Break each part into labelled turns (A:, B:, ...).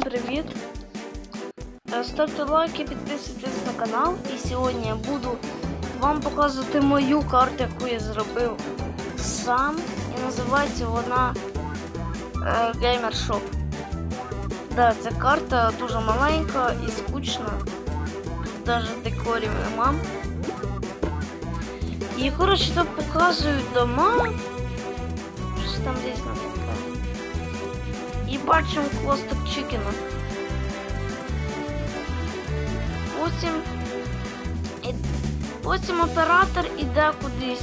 A: Всім привіт! Е, Ставте лайки, підписуйтесь на канал. І сьогодні я буду вам показувати мою карту, яку я зробив сам. І називається вона е, Gamer Shop. Да, ця карта дуже маленька і скучна. Тут навіть декорів нема. І коротше тут показують дома. Щось там різне таке. І бачимо хвостик чикена. Потім, потім оператор іде кудись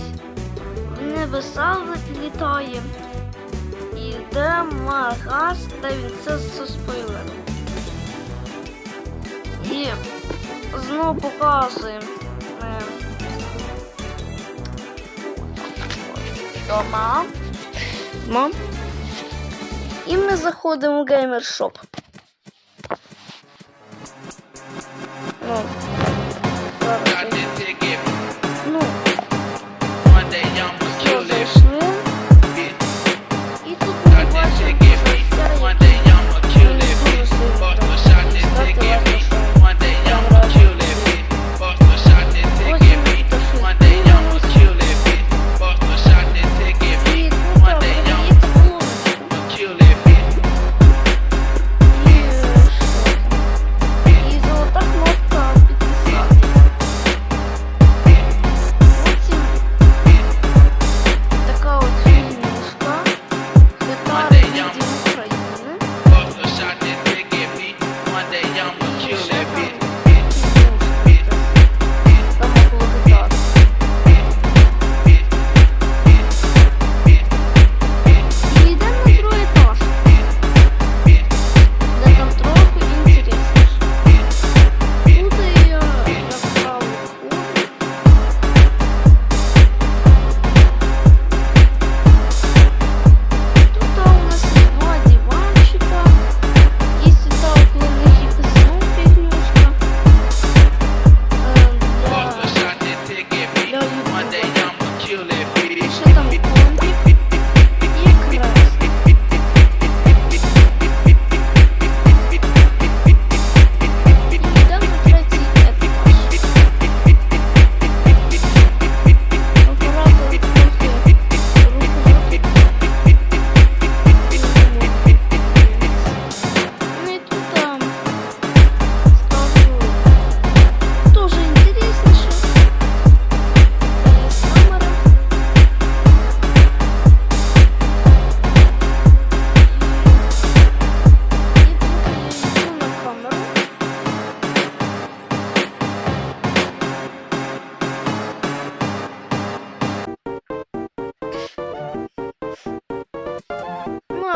A: в небеса літає. І йде магаз, де він все спойлером. І знову показує. е, Дома. Дома. І ми заходимо в геймершоп.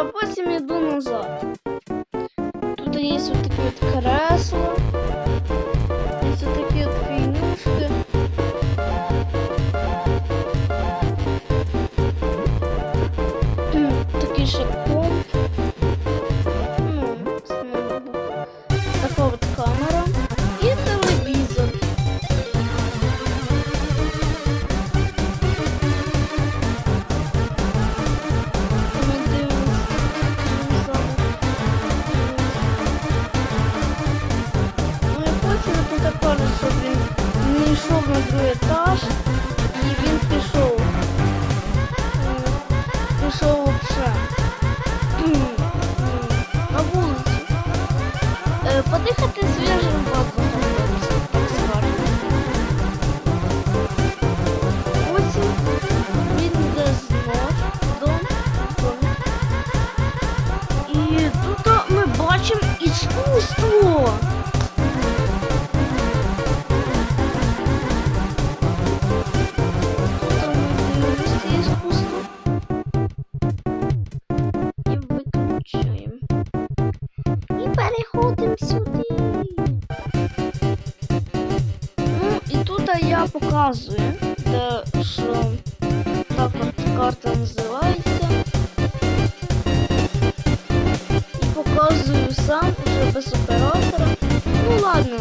A: А потім іду назад. Тут є ось таке от тут також, що він не йшов на другий етаж, і він пішов. Пішов взагалі. На вулицю. Е, Подихати свіжим переходимо сюди. Ну, і тут я показую, де що так от карта називається. І показую сам вже без оператора. Ну ладно,